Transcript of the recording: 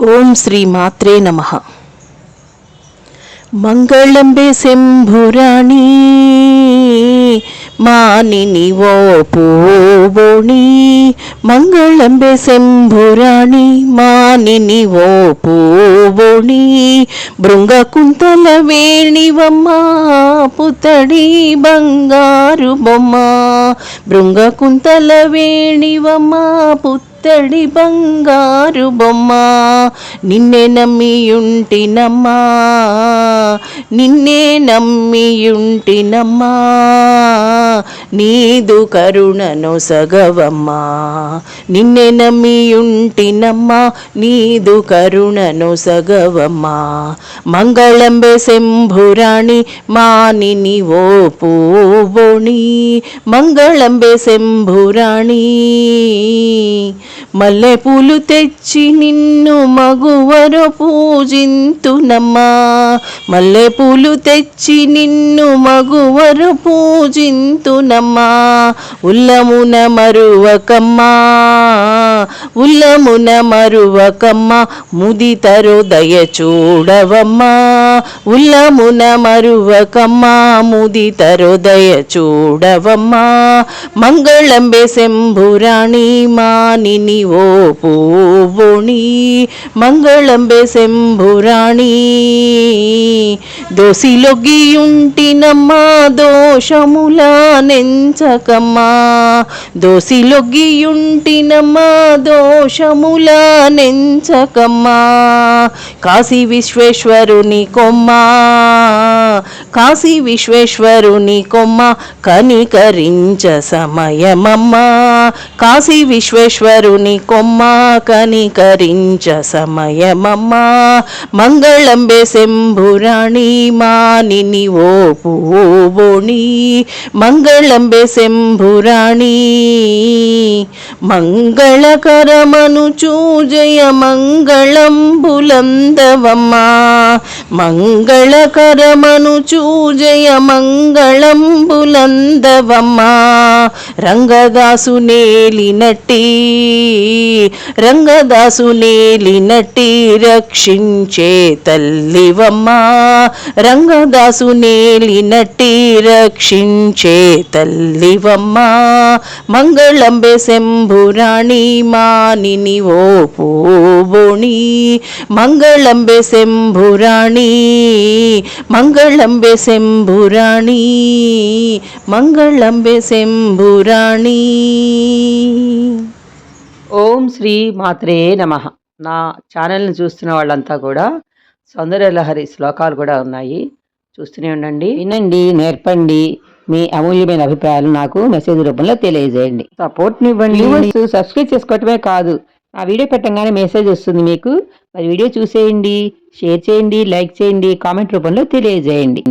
ఓం శ్రీ మాత్రే నమ. మంగళంబే శంభురాణి మానిని ఓ పూబోణి మంగళంబే శంభురాణి మానిని ఓ పూబోణి బృంగకుంతల వేణివమ్మ పుతడి బంగారు బొమ్మ బృంగ వేణివమ్మ వేణివమ్మ పుత్తడి బంగారు బొమ్మ నిన్నే నమ్మియుంటినమ్మా నిన్నే నమ్మియుంటినమ్మా నీదు కరుణను సగవమ్మా నిన్నే నమ్మియుంటినమ్మా నీదు కరుణను సగవమ్మా. మంగళంబె శంభురాణి మానిని ఓ పూబోణి మంగళంబె శంభురాణి మల్లె పూలు తెచ్చి నిన్ను మగువరు పూజింతునమ్మా. మల్లె పూలు తెచ్చి నిన్ను మగువరు పూజింతునమ్మా. ఉల్లమున మరువకమ్మా. ఉల్లమున మరువకమ్మా. ముదితరు దయ చూడవమ్మా. ఉల్లమున మరువకమ్మా. ముదితరు దయ చూడవమ్మా. మంగళంబే శంభురాణి మానిని ఓ పూవుణి మంగళంబే శంభురాణి. దోసిలొగ్గియుంటినమ్మా దోషముల నెంచకమ్మా. దోసిలొగ్గియుంటినమ్మా దోషముల నెంచకమ్మా. కాశీ విశ్వేశ్వరుని కొమ్మా కాశీ విశ్వేశ్వరుని కొమ్మ కనికరించ సమయమమ్మా. కాశీ విశ్వేశ్వరు విశ్వేశ్వరుని కొమ్మ కనికరించ సమయమమ్మా. మంగళంబే శంభురాణి మానిని ఓ పూబోణి మంగళంబే శంభురాణి మంగళకరమను చూజయ మంగళం బులందవమ్మా మంగళకరమను చూజయ మంగళం బులందవమ్మా రంగదాసు నేలినట్టి రక్షించే తల్లివమ్మా. రంగదాసు నేలినట్టి రక్షించే తల్లివమ్మా. మంగళంబె శంభురాణి మానిని ఓ పూబోణి. మంగళంబె శంభురాణి మంగళంబె శంభురాణి మంగళంబె శంభురాణి. ఓం శ్రీ మాత్రే నమ. నా ఛానల్ని చూస్తున్న వాళ్ళంతా కూడా సౌందర్యలహరి శ్లోకాలు కూడా ఉన్నాయి. చూస్తూనే ఉండండి. వినండి నేర్పండి. మీ అమూల్యమైన అభిప్రాయాలు నాకు మెసేజ్ రూపంలో తెలియజేయండి. సపోర్ట్ని ఇవ్వండి. సబ్స్క్రైబ్ చేసుకోవటమే కాదు నా వీడియో పెట్టంగానే మెసేజ్ వస్తుంది మీకు. మరి వీడియో చూసేయండి షేర్ చేయండి లైక్ చేయండి కామెంట్ రూపంలో తెలియజేయండి.